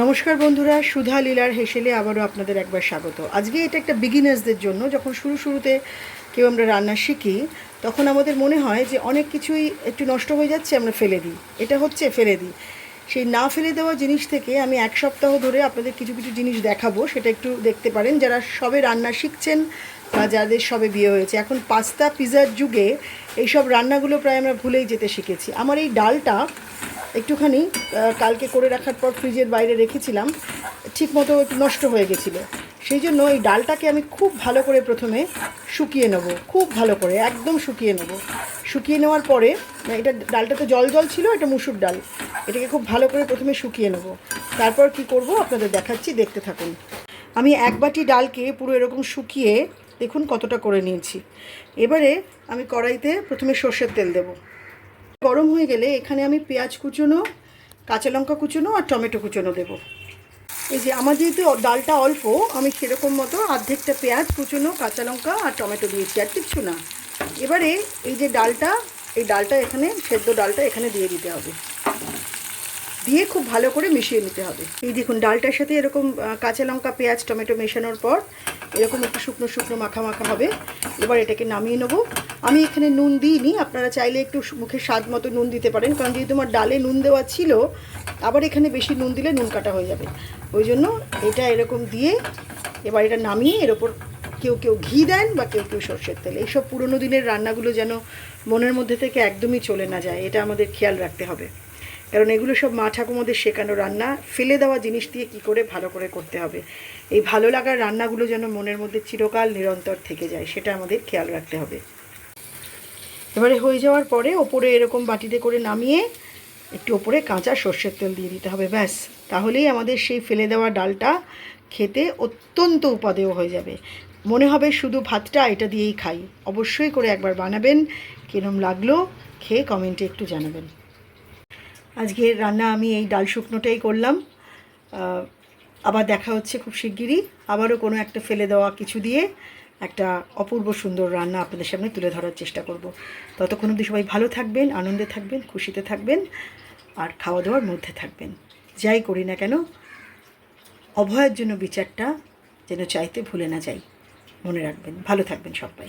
নমস্কার বন্ধুরা, সুধা লীলার হেসেলে আবারও আপনাদের একবার স্বাগত। আজকে এটা একটা বিগিনার্সদের জন্য, যখন শুরু শুরুতে কেউ আমরা রান্না শিখি, তখন আমাদের মনে হয় যে অনেক কিছুই একটু নষ্ট হয়ে যাচ্ছে, আমরা ফেলে দিই। এটা হচ্ছে ফেলে দিই। সেই না ফেলে দেওয়া জিনিস থেকে আমি এক সপ্তাহ ধরে আপনাদের কিছু কিছু জিনিস দেখাবো, সেটা একটু দেখতে পারেন। যারা সবে রান্না শিখছেন বা যাদের সবে বিয়ে হয়েছে, এখন পাস্তা পিৎজার যুগে এইসব রান্নাগুলো প্রায় আমরা ভুলেই যেতে শিখেছি। আমার এই ডালটা একটুখানি কালকে করে রাখার পর ফ্রিজের বাইরে রেখেছিলাম ঠিক মতো একটু নষ্ট হয়ে গেছিল। সেই জন্য এই ডালটাকে আমি খুব ভালো করে প্রথমে শুকিয়ে নেব, খুব ভালো করে, একদম শুকিয়ে নেব। শুকিয়ে নেওয়ার পরে, এটা ডালটা তো জল জল ছিল, এটা মুসুর ডাল। এটাকে খুব ভালো করে প্রথমে শুকিয়ে নেব। তারপর কি করব আপনাদের দেখাচ্ছি, দেখতে থাকুন। আমি এক বাটি ডালকে পুরো এরকম শুকিয়ে দেখুন কতটা করে নিয়েছি। এবারে আমি কড়াইতে প্রথমে সর্ষের তেল দেবো। গরম হয়ে গেলে এখানে আমি পেঁয়াজ কুচোনো, কাঁচা লঙ্কা কুচোনো আর টমেটো কুচোনো দেবো। এই যে আমার যেহেতু ডালটা অল্প, আমি সেরকম মতো আর্ধেকটা পেঁয়াজ কুচোনো, কাঁচা লঙ্কা আর টমেটো দিয়েছি আর কিচ্ছু না। এবারে এই যে ডালটা, এই ডালটা এখানে, সেদ্ধ ডালটা এখানে দিয়ে দিতে হবে। দিয়ে খুব ভালো করে মিশিয়ে নিতে হবে। এই দেখুন, ডালটার সাথে এরকম কাঁচা লঙ্কা, পেঁয়াজ, টমেটো মেশানোর পর এরকম একটু শুকনো শুকনো মাখা মাখা হবে। এবার এটাকে নামিয়ে নেব। আমি এখানে নুন দিইনি, আপনারা চাইলে একটু মুখে স্বাদ মতো নুন দিতে পারেন। কারণ যেহেতু আমার ডালে নুন দেওয়া ছিল, আবার এখানে বেশি নুন দিলে নুন কাটা হয়ে যাবে। ওই জন্য এটা এরকম দিয়ে এবার এটা নামিয়ে এর ওপর কেউ কেউ ঘি দেন বা কেউ কেউ সর্ষের তেল। এইসব পুরোনো দিনের রান্নাগুলো যেন মনের মধ্যে থেকে একদমই চলে না যায়, এটা আমাদের খেয়াল রাখতে হবে। কারণ এগুলো সব মা ঠাকুমাদের শেখানো রান্না। ফেলে দেওয়া জিনিস দিয়ে কি করে ভালো করে করতে হবে? এই ভালো লাগার রান্নাগুলো যেন মনের মধ্যে চিরকাল নিরন্তর থেকে যায়, সেটা আমাদের খেয়াল রাখতে হবে। এবারে হয়ে যাওয়ার পরে ওপরে এরকম বাটিতে করে নামিয়ে একটু ওপরে কাঁচা সর্ষের তেল দিয়ে দিতে হবে, ব্যাস। তাহলেই আমাদের সেই ফেলে দেওয়া ডালটা খেতে অত্যন্ত উপাদেয় হয়ে যাবে। মনে হবে শুধু ভাতটা এটা দিয়েই খাই। অবশ্যই করে একবার বানাবেন। কিরম লাগল, খেয়ে কমেন্টে একটু জানাবেন। আজকে রান্না আমি এই ডাল শুকনোটাই করলাম। আবার দেখা হচ্ছে খুব শিগগিরই। আবারও কোনো একটা ফেলে দেওয়া কিছু দিয়ে একটা অপূর্ব সুন্দর রান্না আপনাদের সামনে তুলে ধরার চেষ্টা করব। ততক্ষণ অবধি সবাই ভালো থাকবেন, আনন্দে থাকবেন, খুশিতে থাকবেন আর খাওয়া দাওয়ার মধ্যে থাকবেন। যাই করি না কেন, অভয়ের জন্য বিচারটা যেন চাইতে ভুলে না যাই। মনে রাখবেন। ভালো থাকবেন সবাই।